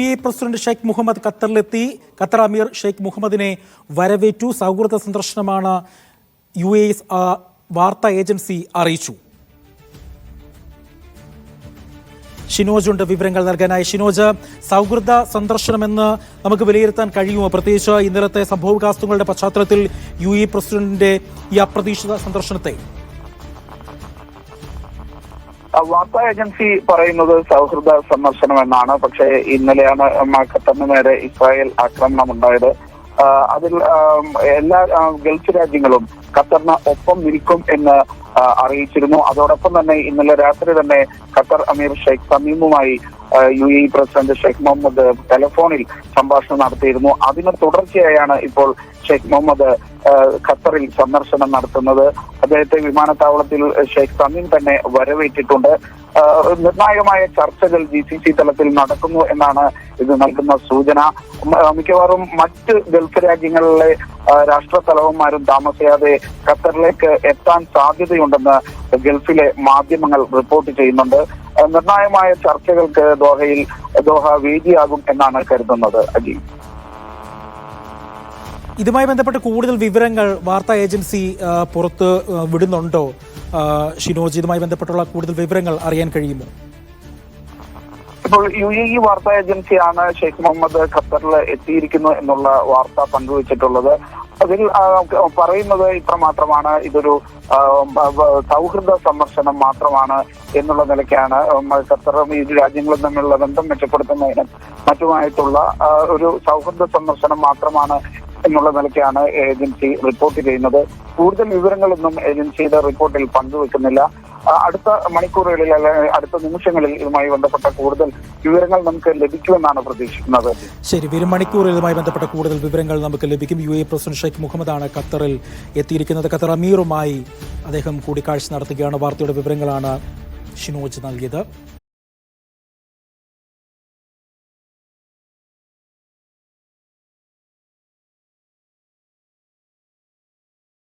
U A president Sheikh Muhammad ഖത്തറിലെത്തി. Qatar Ameer Sheikh മുഹമ്മദിനെ വരവേറ്റു. സൗഹൃദ സന്ദർശനമാണ് യു എ വാർത്താ ഏജൻസി അറിയിച്ചു. ഷിനോജുണ്ട് വിവരങ്ങൾ നൽകാനായി. ഷിനോജ് സൗഹൃദ സന്ദർശനമെന്ന് നമുക്ക് വിലയിരുത്താൻ കഴിയുമോ? പ്രത്യേകിച്ച് ഇന്നലത്തെ സംഭവവികാസങ്ങളുടെ പശ്ചാത്തലത്തിൽ യു എ പ്രസിഡന്റിന്റെ ഈ അപ്രതീക്ഷിത സന്ദർശനത്തെ. വാർത്താ ഏജൻസി പറയുന്നത് സൗഹൃദ സന്ദർശനം എന്നാണ് പക്ഷെ ഇന്നലെയാണ് മ- ഖത്തറിന് നേരെ ഇസ്രായേൽ ആക്രമണം ഉണ്ടായത്. അതിൽ എല്ലാ ഗൾഫ് രാജ്യങ്ങളും ഖത്തറിന് ഒപ്പം നിൽക്കും എന്ന് അറിയിച്ചിരുന്നു. അതോടൊപ്പം തന്നെ ഇന്നലെ രാത്രി തന്നെ Qatar Ameer Sheikh സമീമുമായി U A president Sheikh Mohammed ടെലിഫോണിൽ സംഭാഷണം നടത്തിയിരുന്നു. അതിന് തുടർച്ചയായാണ് ഇപ്പോൾ ഷെയ്ഖ് മുഹമ്മദ് ഖത്തറിൽ സന്ദർശനം നടത്തുന്നത്. അദ്ദേഹത്തെ വിമാനത്താവളത്തിൽ ഷെയ്ഖ് തമീം തന്നെ വരവേറ്റിട്ടുണ്ട്. നിർണായകമായ ചർച്ചകൾ ജി സി സി തലത്തിൽ നടക്കുന്നു എന്നാണ് ഇത് നൽകുന്ന സൂചന. മിക്കവാറും മറ്റ് ഗൾഫ് രാജ്യങ്ങളിലെ രാഷ്ട്ര തലവന്മാരും താമസിയാതെ ഖത്തറിലേക്ക് എത്താൻ സാധ്യതയുണ്ടെന്ന് ഗൾഫിലെ മാധ്യമങ്ങൾ റിപ്പോർട്ട് ചെയ്യുന്നുണ്ട്. നിർണായകമായ ചർച്ചകൾക്ക് ദോഹയിൽ ദോഹ വേദിയാകും എന്നാണ് കരുതുന്നത്. അജി. ഇതുമായി ബന്ധപ്പെട്ട് കൂടുതൽ വിവരങ്ങൾ വാർത്താ ഏജൻസി പുറത്ത് വിടുന്നുണ്ടോ? ഷിനോജ് ഇതുമായി ബന്ധപ്പെട്ടുള്ള കൂടുതൽ വിവരങ്ങൾ അറിയാൻ കഴിയുമോ? ഇപ്പോൾ യു എ ഇ വാർത്താ ഏജൻസിയാണ് ഷെയ്ഖ് മുഹമ്മദ് ഖത്തറിൽ എത്തിയിരിക്കുന്നു എന്നുള്ള വാർത്ത പങ്കുവച്ചിട്ടുള്ളത്. അതിൽ പറയുന്നത് ഇത്ര മാത്രമാണ് ഇതൊരു സൗഹൃദ സന്ദർശനം മാത്രമാണ് എന്നുള്ള നിലയ്ക്കാണ് ഖത്തറും ഇരു രാജ്യങ്ങളും തമ്മിലുള്ള ബന്ധം മെച്ചപ്പെടുത്തുന്നതിനും മറ്റുമായിട്ടുള്ള ഒരു സൗഹൃദ സന്ദർശനം മാത്രമാണ് എന്നുള്ള നിലയ്ക്കാണ് ഏജൻസി റിപ്പോർട്ട് ചെയ്യുന്നത്. കൂടുതൽ വിവരങ്ങളൊന്നും ഏജൻസിയുടെ റിപ്പോർട്ടിൽ പങ്കുവെക്കുന്നില്ല. അടുത്ത മണിക്കൂറുകളിൽ അല്ലെങ്കിൽ അടുത്ത നിമിഷങ്ങളിൽ ഇതുമായി ബന്ധപ്പെട്ട കൂടുതൽ വിവരങ്ങൾ നമുക്ക് ലഭിക്കുമെന്നാണ് പ്രതീക്ഷിക്കുന്നത്. ശരി വരും മണിക്കൂറിൽ ഇതുമായി ബന്ധപ്പെട്ട കൂടുതൽ വിവരങ്ങൾ നമുക്ക് ലഭിക്കും. യു എ പ്രസിഡന്റ് ഷെയ്ഖ് മുഹമ്മദാണ് ഖത്തറിൽ എത്തിയിരിക്കുന്നത്. ഖത്തർ അമീറുമായി അദ്ദേഹം കൂടിക്കാഴ്ച നടത്തുകയാണ്. വാർത്തയുടെ വിവരങ്ങളാണ് ഷിനോജ് നൽകിയത്.